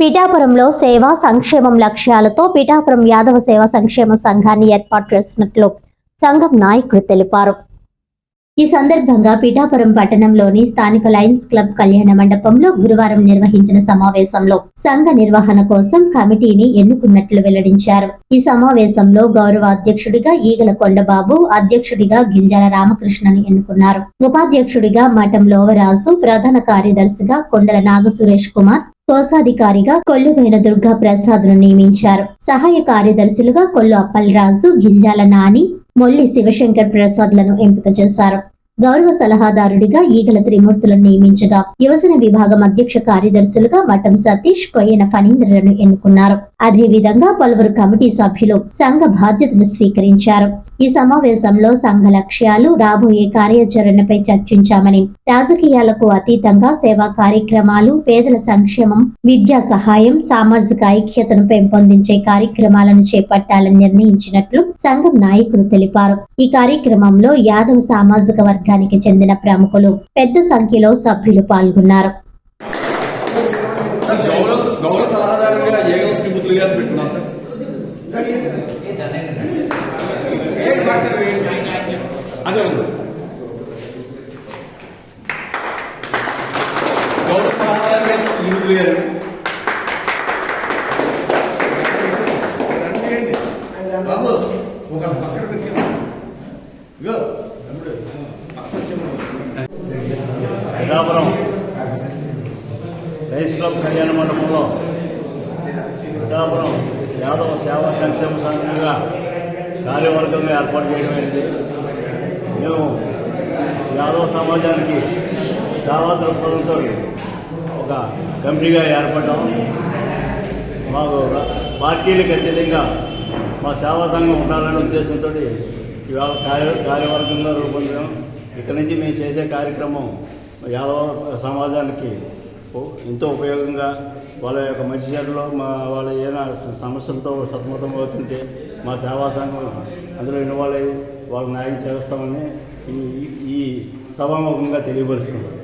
పిఠాపురంలో సేవా సంక్షేమం లక్ష్యాలతో పిఠాపురం యాదవ సేవా సంక్షేమ సంఘాన్ని ఏర్పాటు చేసినట్లు సంఘం నాయకుడు తెలిపారు. ఈ సందర్భంగా పిఠాపురం పట్టణంలోని స్థానిక లయన్స్ క్లబ్ కళ్యాణ మండపంలో గురువారం నిర్వహించిన సమావేశంలో సంఘ నిర్వహణ కోసం కమిటీని ఎన్నుకున్నట్లు వెల్లడించారు. ఈ సమావేశంలో గౌరవ అధ్యక్షుడిగా ఈగల కొండబాబు అధ్యక్షుడిగా గింజాల రామకృష్ణని ఎన్నుకున్నారు. ఉపాధ్యక్షుడిగా మఠం లోవరాజు ప్రధాన కార్యదర్శిగా కొండల నాగ సురేష్ కుమార్ కోశాధికారిగా కొల్లుమైన దుర్గా ప్రసాద్ను నియమించారు. సహాయ కార్యదర్శులుగా కొల్లు అప్పలరాజు గింజాల నాని మొల్లి శివశంకర్ ప్రసాద్లను ఎంపిక చేశారు. గౌరవ సలహాదారుడిగా ఈగల త్రిమూర్తులను నియమించగా యువజన విభాగం అధ్యక్ష కార్యదర్శులుగా మఠం సతీష్ కొయ్యన ఫణీంద్రను ఎన్నుకున్నారు. అదే విధంగా పలువురు కమిటీ సభ్యులు సంఘ బాధ్యతలు స్వీకరించారు. ఈ సమావేశంలో సంఘ లక్ష్యాలు రాబోయే కార్యాచరణపై చర్చించామని రాజకీయాలకు అతీతంగా సేవా కార్యక్రమాలు పేదల సంక్షేమం విద్యా సహాయం సామాజిక ఐక్యతను పెంపొందించే కార్యక్రమాలను చేపట్టాలని నిర్ణయించినట్లు సంఘం నాయకులు తెలిపారు. ఈ కార్యక్రమంలో యాదవ సామాజిక వర్గానికి చెందిన ప్రముఖులు పెద్ద సంఖ్యలో సభ్యులు పాల్గొన్నారు. గౌరవ పిఠాపురం రైస్ క్లబ్ కళ్యాణ మండపంలో పిఠాపురం యాదవ సేవా సంక్షేమ సంఘంగా కార్యవర్గంగా ఏర్పాటు చేయడమైంది మేము యాదవ సమాజానికి సేవా దృక్పథంతో ఒక కమిటీగా ఏర్పడ్డాం. మాకు పార్టీలకు అత్యధికంగా మా సేవా సంఘం ఉండాలనే ఉద్దేశంతో ఇవాళ కార్య కార్యవర్గంగా రూపొందాం ఇక్కడి నుంచి మేము చేసే కార్యక్రమం యాదవ సమాజానికి ఎంతో ఉపయోగంగా వాళ్ళ యొక్క మంచి చెడులో మా వాళ్ళ ఏదైనా సమస్యలతో సతమతం అవుతుంటే మా సేవా సంఘం అందులో ఇన్వాల్వ్ అయ్యి వాళ్ళ న్యాయం చేస్తామని ఈ సభాముఖంగా తెలియపరుస్తున్నారు